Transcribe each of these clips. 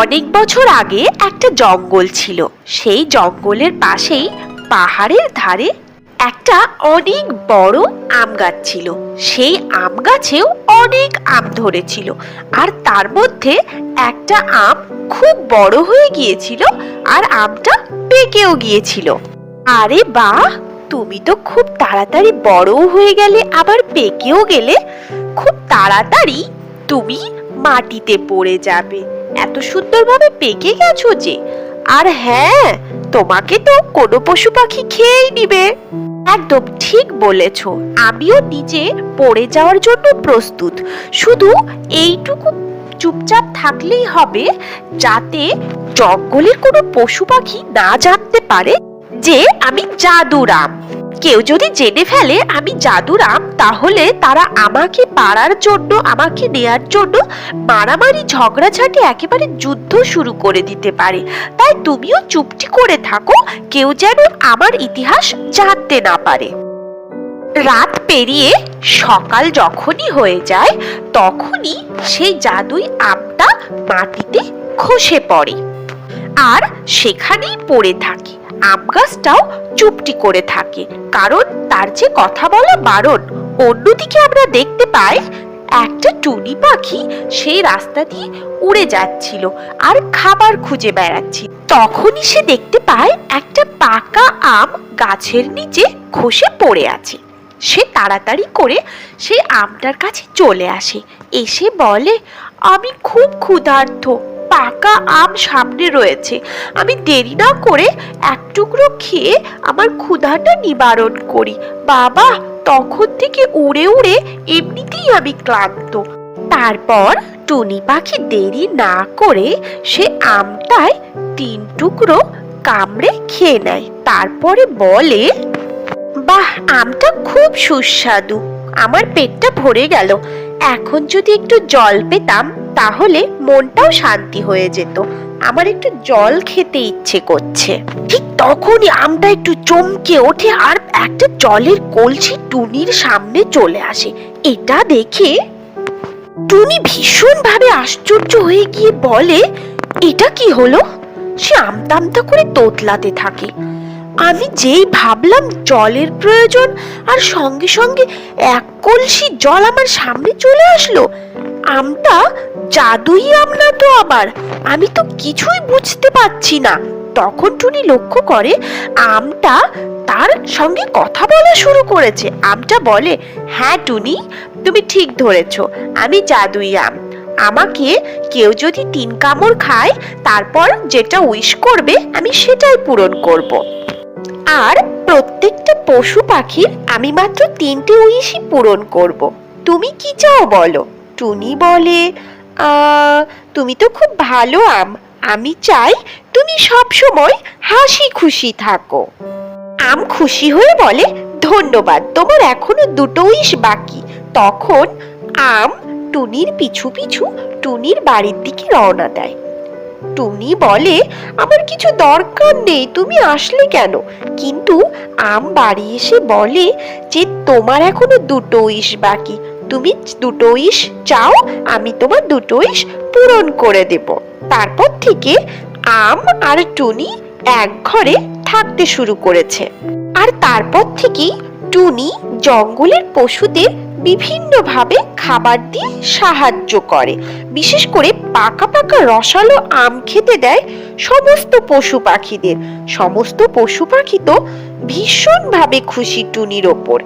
অনেক বছর আগে একটা জঙ্গল ছিল। সেই জঙ্গলের পাশেই পাহাড়ের ধারে একটা অনেক বড় আম গাছ ছিল। সেই আম গাছেও অনেক আম ধরেছিল। আর তার মধ্যে একটা আম খুব বড় হয়ে গিয়েছিল আর আমটা পেকেও গিয়েছিল। আরে বাহ! তুমি তো খুব তাড়াতাড়ি বড়ও হয়ে গেলে, আবার পেকেও গেলে। খুব তাড়াতাড়ি তুমি মাটিতে পড়ে যাবে। এত সুন্দরভাবে পেকে গেছো যে। আর হ্যাঁ তোমাকে তো কোনো পশু পাখি খেয়েই নিবে। একদম ঠিক বলেছ, আমিও নিজে পড়ে যাওয়ার জন্য প্রস্তুত। শুধু এইটুকু চুপচাপ থাকলেই হবে, যাতে জঙ্গলের কোনো পশু পাখি না জানতে পারে যে আমি জাদুরাম। কেউ যদি জেনে ফেলে আমি জাদুরাম তাহলে তারা আমাকে পাড়ার জন্য, আমাকে নেয়ার জন্য মারামারি ঝগড়াঝাটি একেবারে যুদ্ধ শুরু করে দিতে পারে। তাই তুমিও চুপটি করে থাকো, কেউ যেন আমার ইতিহাস জানতে না পারে। রাত পেরিয়ে সকাল যখনই হয়ে যায়, তখনই সেই জাদুই আমটা মাটিতে খসে পড়ে। আর সেখানেই পড়ে থাকে। আম গাছটাও চুপটি করে থাকে। কারণ তার যে কথা বলা বারণ, অন্যদিকে আমরা দেখতে পাই একটা টুনি পাখি সেই রাস্তা দিয়ে উড়ে যাচ্ছিল আর খাবার খুঁজে বেড়াচ্ছিল। তখনই সে দেখতে পায় একটা পাকা আম গাছের নিচে খসে পড়ে আছে। সে তাড়াতাড়ি করে সেই আমটার কাছে চলে আসে। এসে বলে, আমি খুব ক্ষুধার্ত। পাকা আম সামনে রয়েছে। আমি দেরি না করে এক টুকরো খেয়ে আমার ক্ষুধাটা নিবারণ করি। বাবা, তখন থেকে উড়ে উড়ে এমনিতেই আমি ক্লান্ত। তারপর টুনি পাখি দেরি না করে সে আমটায় তিন টুকরো কামড়ে খেয়ে নেয়। তারপরে বলে, বাহ, আমটা খুব সুস্বাদু। আমার পেটটা ভরে গেল। এখন যদি একটু জল পেতাম তাহলে মনটাও শান্তি হয়ে যেত। আমার একটু জল খেতে ইচ্ছে করছে। ঠিক তখনই আমটা একটু চমকে ওঠে আর একটা জলের কলসি টুনির সামনে চলে আসে। এটা দেখে টুনি ভীষণভাবে আশ্চর্য হয়ে গিয়ে বলে, এটা কি হলো? সে আমতা আমতা করে তোতলাতে থাকে। আমি যেই ভাবলাম জলের প্রয়োজন আর সঙ্গে সঙ্গে এক কলসি জল আমার সামনে চলে আসলো, আমটা জাদুই আম না তো আবার, আমি তো কিছুই বুঝতে পারছি না। তখন টুনি লক্ষ্য করে আমটা তার সঙ্গে কথা বলা শুরু করেছে। আমটা বলে হ্যাঁ টুনি, তুমি ঠিক ধরেছ, আমি জাদুই আম। আমাকে কেউ যদি তিন কামড় খায়, তারপর যেটা উইশ করবে, আমি সেটাই পূরণ করব। আর প্রত্যেকটা পশু পাখির আমি মাত্র তিনটে উইশই পূরণ করব। তুমি কি চাও বলো? টুনি বলে "আহ, তুমি তো খুব ভালো আম। আমি চাই তুমি সব সময় হাসি খুশি থাকো। আম খুশি হয়ে বলে ধন্যবাদ তোমার এখনও দুটো উইশ বাকি। তখন আম টুনির পিছু পিছু টুনির বাড়ির দিকে রওনা দেয়। টুনি বলে, আমার কিছু দরকার নেই, তুমি আসলে কেন? কিন্তু আম বাড়ি এসে বলে যে, তোমার এখনও দুটো ইস বাকি। তুমি দুটো ইস চাও, আমি তোমার দুটো ইস পূরণ করে দেব। তারপর থেকে আম আর টুনি এক ঘরে থাকতে শুরু করেছে। আর তারপর থেকেই টুনি জঙ্গলের পশুদের বিভিন্নভাবে খাবার দিয়ে সাহায্য করে। বিশেষ করে পাকা পাকা রসালো আম খেতে দেয় সমস্ত পশু পাখিদের। সমস্ত পশু পাখি তো ভীষণভাবে খুশি টুনির ওপর।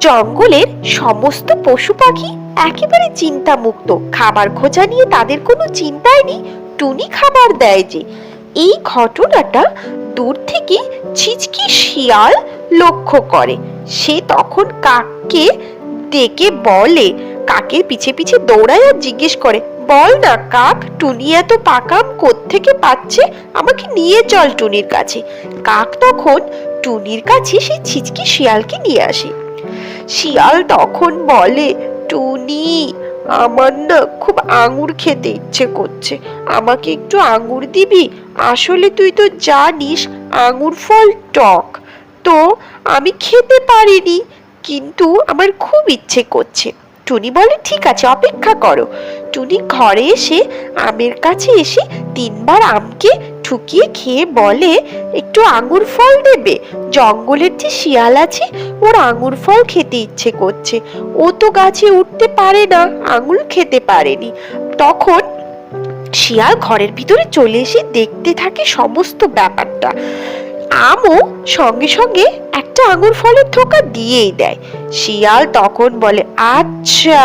জঙ্গলের সমস্ত পশু পাখি একেবারে চিন্তামুক্ত। খাবার খোঁজা নিয়ে তাদের কোনো চিন্তাই নেই, টুনি খাবার দেয় যে। এই ঘটনাটা দূর থেকে ছিচকি শিয়াল লক্ষ্য করে। সে তখন কাককে ডেকে বলে কাকের পিছে পিছে দৌড়ায় আর জিজ্ঞেস করে, বল না, কাক, টুনি এত পাকাম থেকে পাচ্ছে? আমাকে নিয়ে চল টুনির কাছে। কাক তখন টুনির কাছে সেই ছিচকি শিয়ালকে নিয়ে আসে। শিয়াল তখন বলে, টুনি, আমার না খুব আঙুর খেতে ইচ্ছে করছে। আমাকে একটু আঙুর দিবি? আসলে তুই তো জানিস, আঙুর ফল টক। তো, আমি খেতে পারিনি। কিন্তু আমার খুব ইচ্ছে করছে। টুনি বলে, ঠিক আছে, অপেক্ষা করো। টুনি ঘরে এসে আমের কাছে এসে তিনবার আমকে ঠুকিয়ে খেয়ে বলে, একটু আঙুর ফল দেবে। জঙ্গলের যে শিয়াল আছে, ওর আঙুর ফল খেতে ইচ্ছে করছে। ও তো গাছে উঠতে পারে না আঙুর খেতে পারেনি। তখন শিয়াল ঘরের ভিতরে চলে এসে দেখতে থাকে সমস্ত ব্যাপারটা। আমও সঙ্গে সঙ্গে আঙুর ফলের থোকা দিয়েই দেয়। শিয়াল তখন বলে আচ্ছা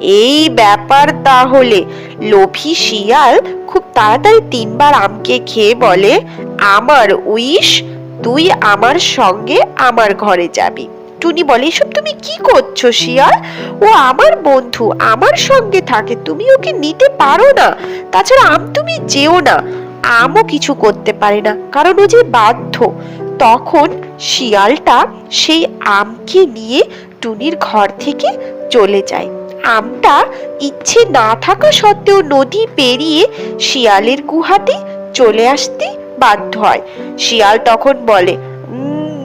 এই ব্যাপার তাহলে। লোভী শিয়াল খুব তাড়াতাড়ি তিনবার আমকে খেয়ে বলে, আমার উইশ, তুই আমার সঙ্গে আমার ঘরে যাবি। টুনি বলে, এসব তুমি কি করছ শিয়াল? ও আমার বন্ধু, আমার সঙ্গে থাকে, তুমি ওকে নিতে পারো না। তাছাড়া আম তুমি যেও না। আমও কিছু করতে পারে না, কারণ ও যে বাধ্য। তখন শিয়ালটা সেই আমকে নিয়ে টুনির ঘর থেকে চলে যায়। আমটা ইচ্ছে না থাকা সত্ত্বেও নদী পেরিয়ে শিয়ালের গুহাতে চলে আসতে বাধ্য হয়। শিয়াল তখন বলে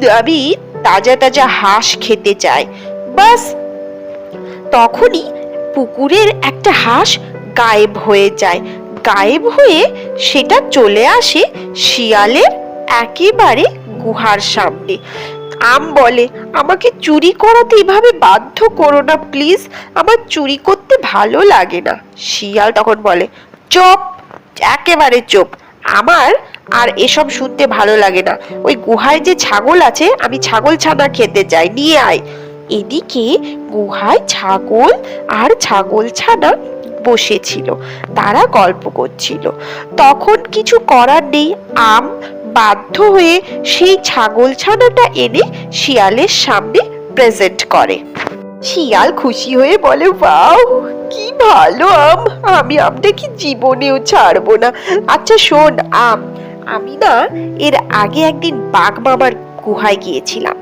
আমি তাজা তাজা হাঁস খেতে চাই। বাস, তখনই পুকুরের একটা হাঁস গায়েব হয়ে যায়। গায়েব হয়ে সেটা চলে আসে শিয়ালের একেবারে গুহার সামনে। আম বলে, আমাকে চুরি করাতে এভাবে বাধ্য করো না, প্লিজ। আমার চুরি করতে ভালো লাগে না। শিয়াল তখন বলে, চুপ, একেবারে চুপ। আমার আর এসব শুনতে ভালো লাগে না। ওই গুহায় যে ছাগল আছে, আমি ছাগল ছানা খেতে চাই। নিয়ে আয়। এদিকে গুহায় ছাগল আর ছাগল ছানা বসেছিল। তারা গল্প করছিল। তখন কিছু করার নেই। আম বাধ্য হয়ে সেই ছাগল ছানাটা এনে শিয়ালের সামনে প্রেজেন্ট করে। শিয়াল খুশি হয়ে বলে বাউ কি ভালো আম! আমি আমটা কি জীবনেও ছাড়বো না। আচ্ছা শোন, আম। আমি না এর আগে একদিন বাঘ মামার গুহায় গিয়েছিলাম।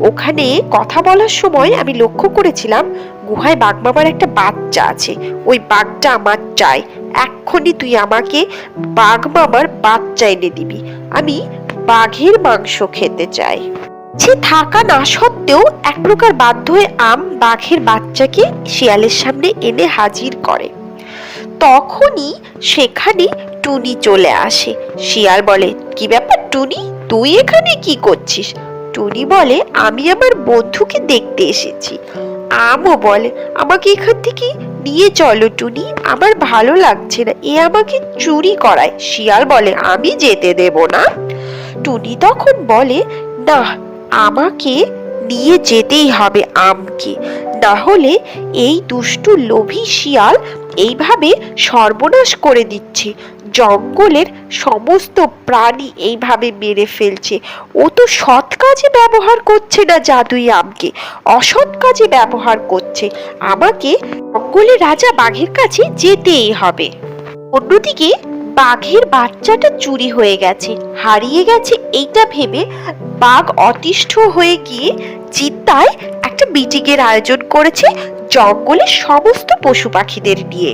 ওখানে কথা বলার সময় আমি লক্ষ্য করেছিলাম, গুহায় বাঘ মামার একটা বাচ্চা আছে। ওই বাঘটা আমার চাই। এক্ষুনি তুই আমাকে বাঘ মামার বাচ্চা এনে দিবি। আমি বাঘের মাংস খেতে চাই। সে থাকা না সত্ত্বেও এক প্রকার বাধ্য হয়ে আম বাঘের বাচ্চাকে শিয়ালের সামনে এনে হাজির করে। তখনই সেখানে টুনি চলে আসে। শিয়াল বলে, কি ব্যাপার টুনি? তুই এখানে কি করছিস? টুনি বলে, আমি আমার বন্ধুকে দেখতে এসেছি। আমও বলে, আমাকে এখান থেকে নিয়ে চলো টুনি, আমার ভালো লাগছে না, এ আমাকে চুরি করায়, শিয়াল বলে, আমি যেতে দেব না। টুনি তখন বলে, না, আমাকে নিয়ে যেতেই হবে আমকে, না হলে এই দুষ্টু লোভী শিয়াল এইভাবে সর্বনাশ করে দিচ্ছে। জঙ্গলের সমস্ত প্রাণী এইভাবে মেরে ফেলছে। ও তো সৎ কাজে ব্যবহার করছে না জাদুই আমকে। অসৎ কাজে ব্যবহার করছে। আমাকে জঙ্গলের রাজা বাঘের কাছে যেতেই হবে। অন্যদিকে বাঘের বাচ্চাটা চুরি হয়ে গেছে। হারিয়ে গেছে এইটা ভেবে বাঘ অতিষ্ঠ হয়ে গিয়ে চিন্তায় একটা মিটিংয়ের আয়োজন করেছে জঙ্গলের সমস্ত পশু পাখিদের নিয়ে।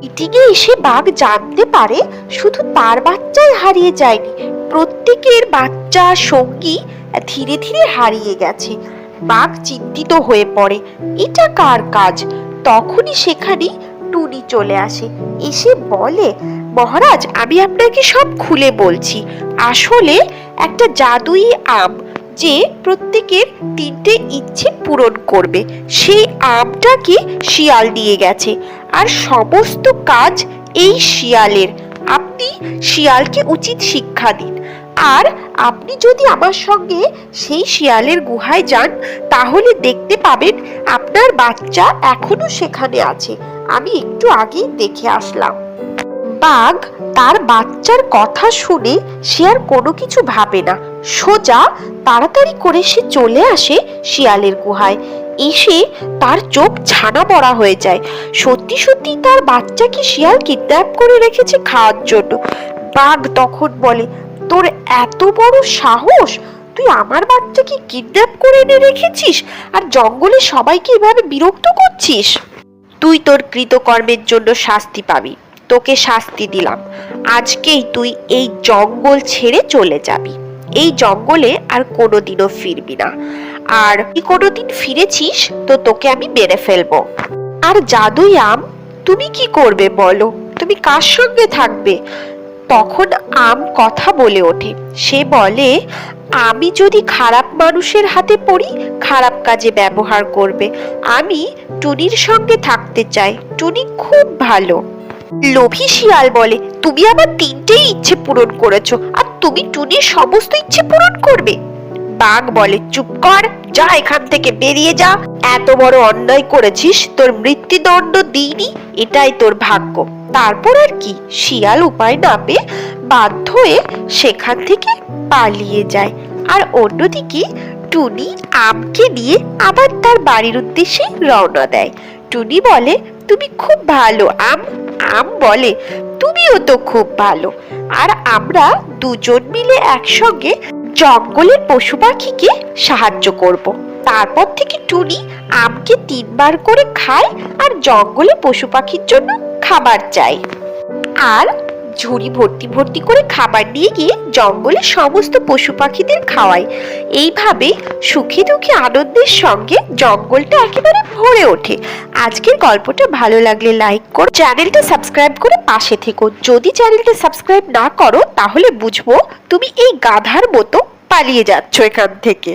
মিটিংয়ে এসে বাঘ জানতে পারে শুধু তার বাচ্চাই হারিয়ে যায়নি, প্রত্যেকের বাচ্চা সঙ্গী ধীরে ধীরে হারিয়ে গেছে। বাঘ চিন্তিত হয়ে পড়ে, এটা কার কাজ? তখনই সেখানে টুনি চলে আসে। এসে বলে, মহারাজ, আমি আপনাকে সব খুলে বলছি। আসলে একটা জাদুই আম যে প্রত্যেকের তিনটে ইচ্ছে পূরণ করবে, সেই আমটাকে শিয়াল দিয়ে গেছে। আর সমস্ত কাজ এই শিয়ালের। আপনি শিয়ালকে উচিত শিক্ষা দিন। আর আপনি যদি আমার সঙ্গে সেই শিয়ালের গুহায় যান, তাহলে দেখতে পাবেন আপনার বাচ্চা এখনও সেখানে আছে। আমি একটু আগেই দেখে আসলাম। বাঘ তার বাচ্চার কথা শুনে সে আর কোনো কিছু ভাবে না। সোজা তাড়াতাড়ি করে সে চলে আসে শিয়ালের গুহায়। এসে তার চোখ ছানা পড়া হয়ে যায়। সত্যি সত্যি তার বাচ্চাকে শিয়াল কিডন্যাপ করে রেখেছে খাওয়ার জন্য। বাঘ তখন বলে, তোর এত বড় সাহস? তুই আমার বাচ্চাকে কিডন্যাপ করে এনে রেখেছিস? আর জঙ্গলে সবাইকে এভাবে বিরক্ত করছিস? তুই তোর কৃতকর্মের জন্য শাস্তি পাবি। তোকে শাস্তি দিলাম। আজকেই তুই এই জঙ্গল ছেড়ে চলে যাবি। এই জঙ্গলে আর কোনোদিনও ফিরবি না। আর তুই কোনোদিন ফিরেছিস, তো তোকে আমি মেরে ফেলব। আর জাদুই আম, তুমি কি করবে বলো? তুমি কার সঙ্গে থাকবে? তখন আম কথা বলে ওঠে। সে বলে, আমি যদি খারাপ মানুষের হাতে পড়ি, খারাপ কাজে ব্যবহার করবে। আমি টুনির সঙ্গে থাকতে চাই। টুনি খুব ভালো। লোভী শিয়াল বলে, তুমি আমার তিনটেই ইচ্ছে পূরণ করেছ, আর তুমি টুনির সমস্ত ইচ্ছে পূরণ করবে। বাঘ বলে, চুপ কর, যা এখান থেকে বেরিয়ে যা। এত বড় অন্যায় করেছিস, তোর মৃত্যুদণ্ড দিইনি, এটাই তোর ভাগ্য। তারপর আর কি, শিয়াল উপায় না পেয়ে বাধ্য হয়ে সেখান থেকে পালিয়ে যায়। আর অন্যদিকে টুনি আমকে নিয়ে আবার তার বাড়ির উদ্দেশ্যে রওনা দেয়। টুনি বলে, তুমি খুব ভালো আম আম বলে, তুমিও তো খুব ভালো আর আমরা দুজন মিলে একসঙ্গে জঙ্গলের পশু পাখিকে সাহায্য করব। তারপর থেকে টুনি আমকে তিনবার করে খায় আর জঙ্গলে পশু পাখির জন্য খাবার চায় আর ঝুড়ি ভর্তি ভর্তি করে খাবার নিয়ে গিয়ে জঙ্গলে সমস্ত পশু পাখিদের খাওয়ায়। এইভাবে সুখী দুঃখী আনন্দের সঙ্গে জঙ্গলটা একেবারে ভরে ওঠে। আজকের গল্পটা ভালো লাগলে লাইক করো, চ্যানেলটা সাবস্ক্রাইব করে পাশে থেকো। যদি চ্যানেলটা সাবস্ক্রাইব না করো, তাহলে বুঝব তুমি এই গাধার মতো পালিয়ে যাচ্ছ এখান থেকে।